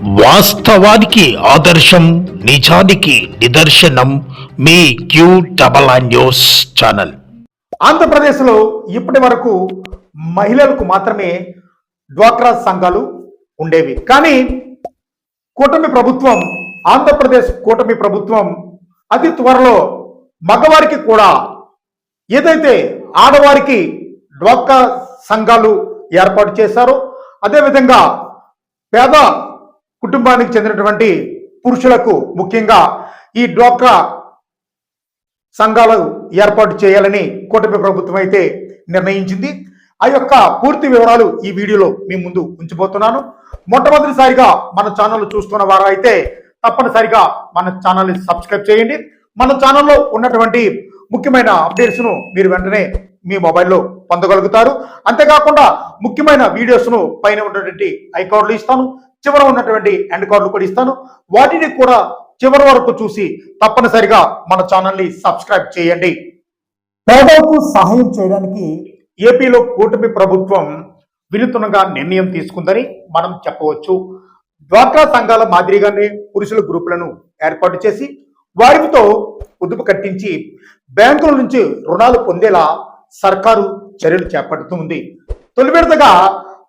వాస్తవానికి ఆదర్శం నిజానికి నిదర్శనం మీ క్యూ డబల్ న్యూస్ ఛానల్. ఆంధ్రప్రదేశ్లో ఇప్పటి వరకు మహిళలకు మాత్రమే డ్వాక్రా సంఘాలు ఉండేవి. కానీ కూటమి ప్రభుత్వం ఆంధ్రప్రదేశ్ కూటమి ప్రభుత్వం అతి త్వరలో మగవారికి కూడా ఏదైతే ఆడవారికి డ్వాక్రా సంఘాలు ఏర్పాటు చేశారో అదేవిధంగా పేద కుటుంబానికి చెందినటువంటి పురుషులకు ముఖ్యంగా ఈ డ్వాక్రా సంఘాలు ఏర్పాటు చేయాలని కూటమి ప్రభుత్వం అయితే నిర్ణయించింది. ఆ యొక్క పూర్తి వివరాలు ఈ వీడియోలో మీ ముందు ఉంచబోతున్నాను మొట్టమొదటిసారిగా మన ఛానల్ చూస్తున్న వారు అయితే తప్పనిసరిగా మన ఛానల్ని సబ్స్క్రైబ్ చేయండి. మన ఛానల్లో ఉన్నటువంటి ముఖ్యమైన అప్డేట్స్ను మీరు వెంటనే మీ మొబైల్లో పొందగలుగుతారు. అంతేకాకుండా ముఖ్యమైన వీడియోస్ను పైన ఉన్నటువంటి ఐకార్డులు ఇస్తాను. చివర ఉన్నటువంటి ఎండ్ కార్డులు కూడా ఇస్తాను. వాటిని కూడా చివరి వరకు చూసి తప్పనిసరిగా మన ఛానల్ని సబ్స్క్రైబ్ చేయండి. పేదలకు సహాయం చేయడానికి ఏపీలో కూటమి ప్రభుత్వం వినూత్నంగా నిర్ణయం తీసుకుందని మనం చెప్పవచ్చు. డ్వాక్రా సంఘాల మాదిరిగానే పురుషుల గ్రూపులను ఏర్పాటు చేసి వారితో పొదుపు కట్టించి బ్యాంకుల నుంచి రుణాలు పొందేలా సర్కారు చర్యలు చేపడుతుంది తొలి విడతగా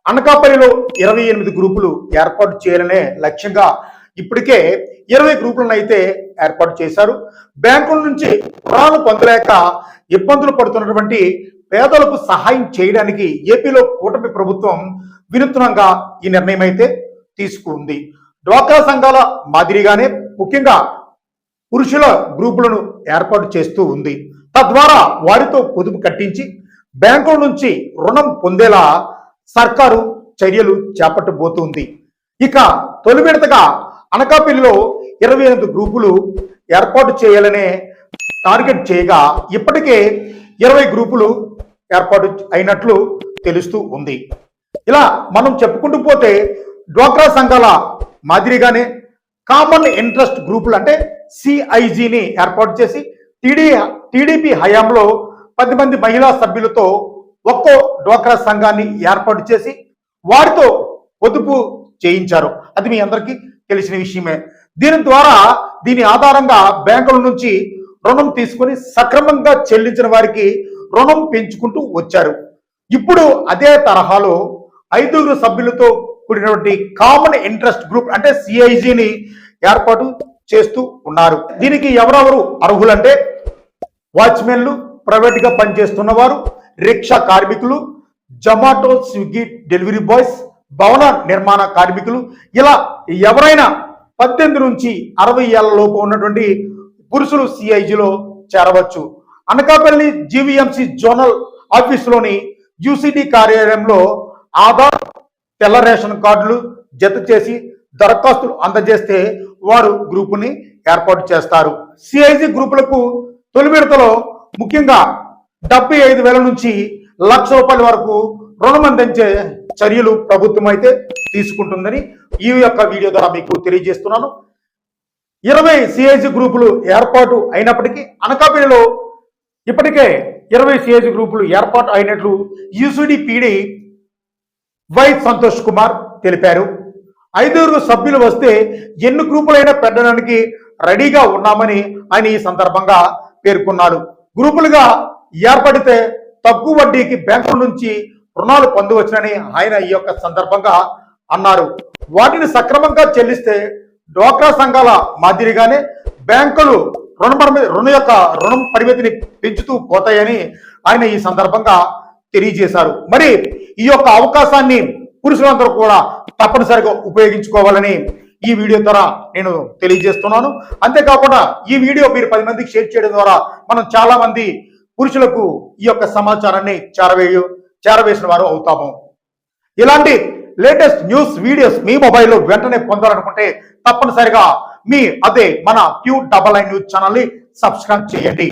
అనకాపల్లిలో ఇరవై ఎనిమిది గ్రూపులు ఏర్పాటు చేయాలనే లక్ష్యంగా ఇప్పటికే ఇరవై గ్రూపులను అయితే ఏర్పాటు చేశారు. బ్యాంకుల నుంచి రుణాలు పొందలేక ఇబ్బందులు పడుతున్నటువంటి పేదలకు సహాయం చేయడానికి ఏపీలో కూటమి ప్రభుత్వం వినూత్నంగా ఈ నిర్ణయం అయితే తీసుకుంది. డ్వాక్రా సంఘాల మాదిరిగానే ముఖ్యంగా పురుషుల గ్రూపులను ఏర్పాటు చేస్తూ ఉంది. తద్వారా వారితో పొదుపు కట్టించి బ్యాంకుల నుంచి రుణం పొందేలా సర్కారు చర్యలు చేపట్టబోతుంది. ఇక తొలి విడతగా అనకాపల్లిలో ఇరవై ఎనిమిది గ్రూపులు ఏర్పాటు చేయాలనే టార్గెట్ చేయగా ఇప్పటికే ఇరవై గ్రూపులు ఏర్పాటు అయినట్లు తెలుస్తూ ఉంది. ఇలా మనం చెప్పుకుంటూ పోతే డ్వాక్రా సంఘాల మాదిరిగానే కామన్ ఇంట్రెస్ట్ గ్రూపులు అంటే సిఐజిని ఏర్పాటు చేసి టీడీ టీడీపీ హయాంలో పది మంది మహిళా సభ్యులతో ఒక్కో డోక్రా సంఘాన్ని ఏర్పాటు చేసి వారితో పొదుపు చేయించారు. అది మీ అందరికీ తెలిసిన విషయమే. దీని ద్వారా దీని ఆధారంగా బ్యాంకుల నుంచి రుణం తీసుకొని సక్రమంగా చెల్లించిన వారికి రుణం పెంచుకుంటూ వచ్చారు. ఇప్పుడు అదే తరహాలో ఐదుగురు సభ్యులతో కూడినటువంటి కామన్ ఇంట్రెస్ట్ గ్రూప్ అంటే సిఐజిని ఏర్పాటు చేస్తూ ఉన్నారు. దీనికి ఎవరెవరు అర్హులంటే వాచ్మెన్లు ప్రైవేట్గా పనిచేస్తున్నవారు రిక్షా కార్మికులు జొమాటో స్విగ్గీ డెలివరీ బాయ్స్ భవన నిర్మాణ కార్మికులు ఇలా ఎవరైనా పద్దెనిమిది నుంచి అరవై ఏళ్ళ లోపు ఉన్నటువంటి పురుషులు సిఐజిలో చేరవచ్చు. అనకాపల్లి జీవీఎంసీ జోనల్ ఆఫీసులోని యూసిడి కార్యాలయంలో ఆధార్ తెల్ల రేషన్ కార్డులు జత చేసి దరఖాస్తులు అందజేస్తే వారు గ్రూపుని ఏర్పాటు చేస్తారు. సిఐజి గ్రూపులకు తొలి విడతలో ముఖ్యంగా డెబ్బై ఐదు వేల నుంచి లక్ష రూపాయల వరకు రుణం అందించే చర్యలు ప్రభుత్వం అయితే తీసుకుంటుందని ఈ యొక్క వీడియో ద్వారా మీకు తెలియజేస్తున్నాను. ఇరవై సిఐజి గ్రూపులు ఏర్పాటు అయినప్పటికీ అనకాపల్లిలో ఇప్పటికే ఇరవై సిఐజి గ్రూపులు ఏర్పాటు అయినట్లు UCD PD Y Santosh Kumar తెలిపారు. ఐదుగురు సభ్యులు వస్తే ఎన్ని గ్రూపులైనా పెట్టడానికి రెడీగా ఉన్నామని ఆయన ఈ సందర్భంగా పేర్కొన్నాడు. గ్రూపులుగా ఏర్పడితే తక్కువ వడ్డీకి బ్యాంకుల నుంచి రుణాలు పొందవచ్చునని ఆయన ఈ యొక్క సందర్భంగా అన్నారు. వాటిని సక్రమంగా చెల్లిస్తే డ్వాక్రా సంఘాల మాదిరిగానే బ్యాంకులు రుణ పరిమితి రుణ యొక్క రుణం పరిమితిని పెంచుతూ పోతాయని ఆయన ఈ సందర్భంగా తెలియజేశారు. మరి ఈ యొక్క అవకాశాన్ని పురుషులందరూ కూడా తప్పనిసరిగా ఉపయోగించుకోవాలని ఈ వీడియో ద్వారా నేను తెలియజేస్తున్నాను. అంతేకాకుండా ఈ వీడియో మీరు పది మందికి షేర్ చేయడం ద్వారా మనం చాలా మంది పురుషులకు ఈ యొక్క సమాచారాన్ని చేరవేయ చేరవేసిన వారు అవుతాము. ఇలాంటి లేటెస్ట్ న్యూస్ వీడియోస్ మీ మొబైల్లో వెంటనే పొందాలనుకుంటే తప్పనిసరిగా మీ అదే మన క్యూ డబల్ ఐ న్యూస్ ఛానల్ని సబ్స్క్రైబ్ చేయండి.